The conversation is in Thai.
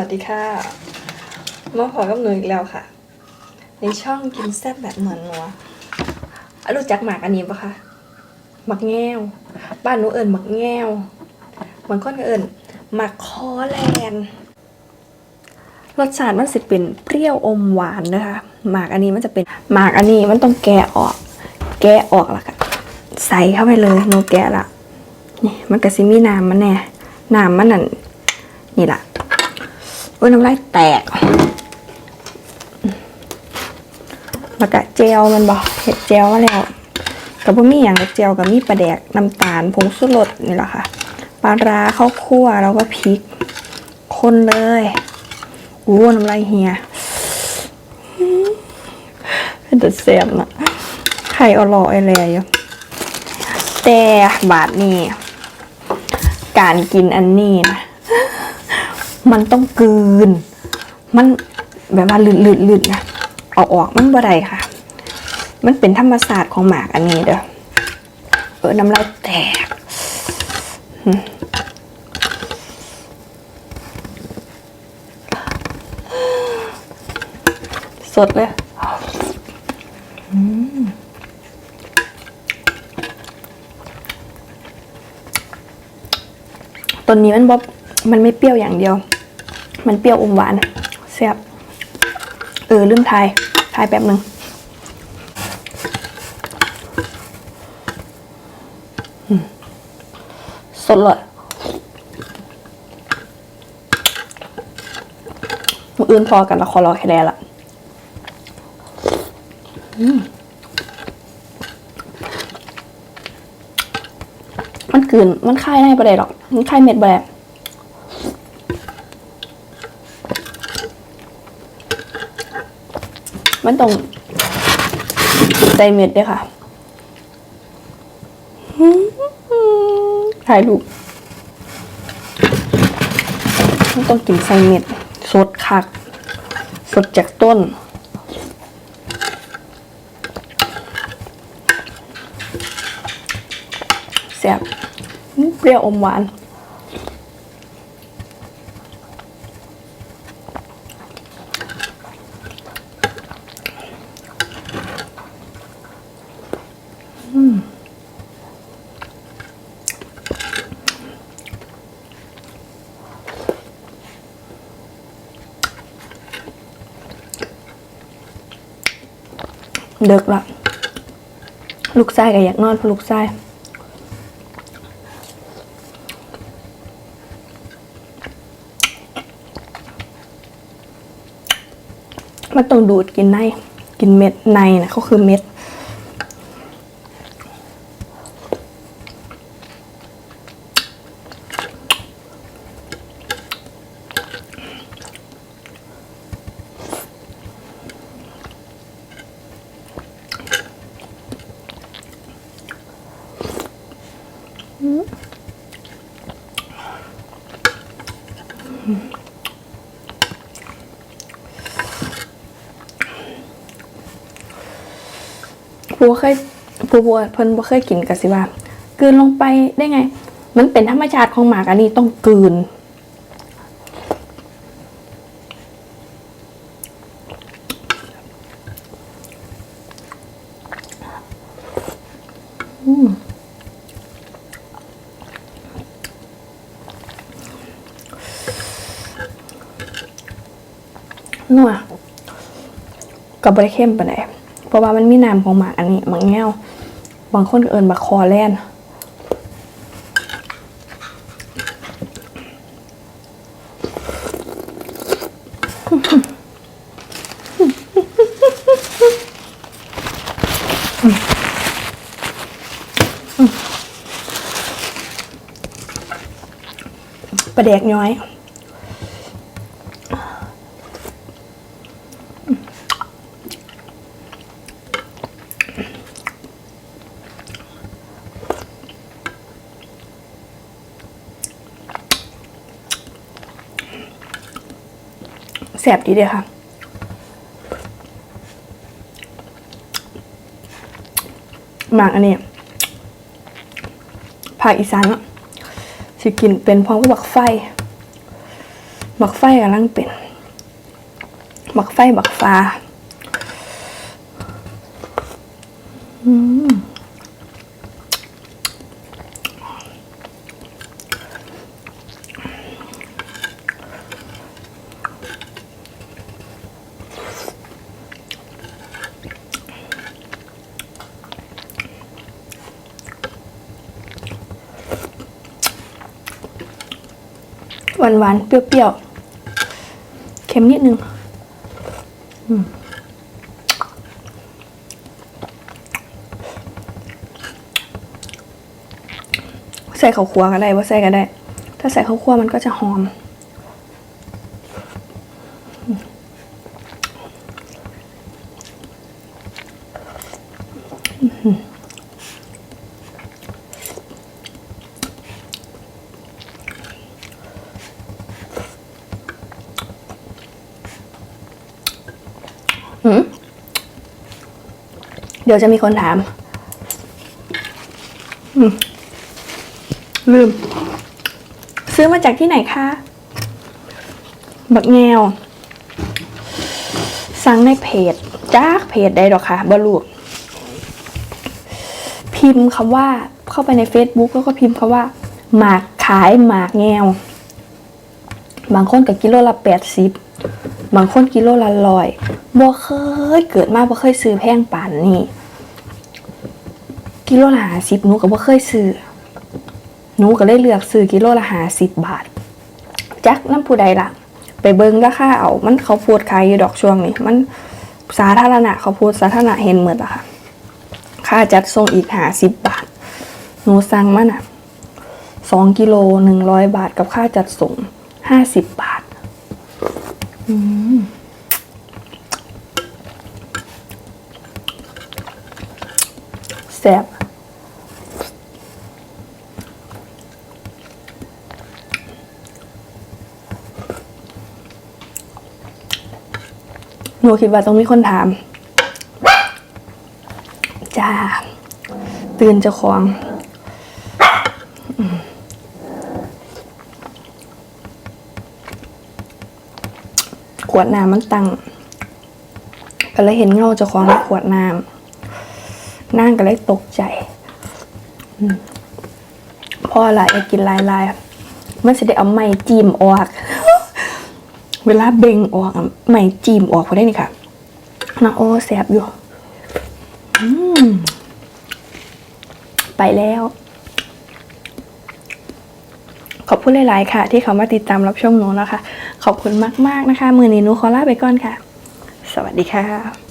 วัสดีค่ะ มาพอกับหนูอีกแล้วค่ะ ในช่องกินแซ่บแบบเหมือนนัวอรู้จักหมากอันนี้ปะคะหมักแง่วบ้านหนูเอิญหมักแง่วบางคนก็เอิญหมักคอแลนรสชาติมันสิเป็นเปรี้ยวอมหวานนะคะหมากอันนี้มันจะเป็นหมากอันนี้มันต้องแกะออก แกะออกล้วก็ใส่เข้าไปเลยหนูแกะละนี่มันก็สิมีน้ำมันแน่น้ำมันนั่นนี่ล่ะ โอ้ยน้ำลายแตก แล้วก็เจลมันบอกเห็ดเจลมาแล้วกับพวกมีอย่างเจลกับมีปลาแดกน้ำตาลผงสุรสนี่แหละค่ะปลาร้าข้าวคั่วแล้วก็พริก คนเลยอู้น้ำลายเฮียเป็นแต่แซ่บนะไข่อร่อยเลยอยู่แต่บาทนี้การกินอันนี้นะ มันต้องกลืน มันแบบว่าลืดๆๆนะเอาออกมันบ่ได้ค่ะ มันเป็นธรรมศาสตร์ของหมากอันนี้เด้อเออน้ำลายแตกสดเลยตัวนี้มันบ๊อบมันไม่เปรี้ยวอย่างเดียว มันเปรี้ยวอมหวานแซ่บเออลืมทายทายแป๊บหนึ่งสดเลยมืออื่นพอกันแล้วขอรอแค่และอืมมันกืนมันคายได้ประเดี๋ยวหรอก มันคายเม็ดประเดี๋ยว มันต้องใจเม็ดด้วยค่ะถ่ายรูปมันต้องกินไซเม็ด สดคัก สดจากต้นแซ่บเปรี้ยวอมหวาน เดึกละลูกไส้ก็อยากนอนพลูกไส้มันต้องดูดกินใน กินเม็ดในนะเขาคือเม็ด ปูเคยปูบัวเพิ่นบ่เคยกินกะสิว่ากืนลงไปได้ไง มันเป็นธรรมชาติของหมากอันนี้ต้องกืน อืม นัวกับบริเข้มปานใดเพราะว่ามันมีน้ำของหมากอันนี้หมากแง่วบางคนเอินบักคอแล่นประเด็กน้อย แสบดีเดียค่ะหมากอันนี้ภาคอีสานอะสิกินเป็นพร้อมกับบักไฟ บักไฟกำลังเป็น บักไฟบักฟ้า อืม หวานหวานๆ เปรี้ยวๆ เค็มนิดนึงใส่ข้าวคั่วก็ได้ว่าใส่ก็ได้ ถ้าใส่ข้าวคั่วมันก็จะหอม เดี๋ยวจะมีคนถาม ลืม ซื้อมาจากที่ไหนคะ บักแงว สั่งในเพจ จากเพจใดดอค่ะบรูพิมพ์คำว่าเข้าไปใน Facebook แล้วก็พิมพ์คำว่า หมากขายหมากแงว บางคนกับกิโลละแปดสิบ บางคนกิโลละร้อยบ่เคยเกิดมาบ่เคยซื้อแพงป่านนี่กิโลละหาสิบหนูก็บ่เคยซื้อหนูก็เลยเลือกซื้อกิโลละหาสิบบาท จักน้ำผู้ใดล่ะ ไปเบิงราคาเอา มันเขาพูดขายอยู่ดอกช่วงนี้ มันสาธารณะเขาพูดสาธารณะเห็นหมดอะค่ะ ค่าจัดส่งอีกหาสิบบาท หนูสั่งมันอะสองกิโลหนึ่งร้อยบาทกับค่าจัดส่งห้าสิบบาท แซ่บหนูคิดว่าต้องมีคนถาม จ้า ตื่นจะควง ขวดน้ำมันตั้งก็เลยเห็นเงาเจะควงในขวดน้ำนั่งก็เลยตกใจพราะอะไอยากกินลายลายมันจะได้เอาไม้จิ้มออก เวลาเบ่งออกไม้จิ้มออกพอได้นี่ค่ะนะโอ้แสบอยู่ไปแล้ว อบคุณหลาย ๆ ค่ะ ที่เขามาติดตามรับชมหนูนะคะ ขอบคุณมาก ๆ นะคะ มือนี้หนูขอลาไปก่อนค่ะ สวัสดีค่ะ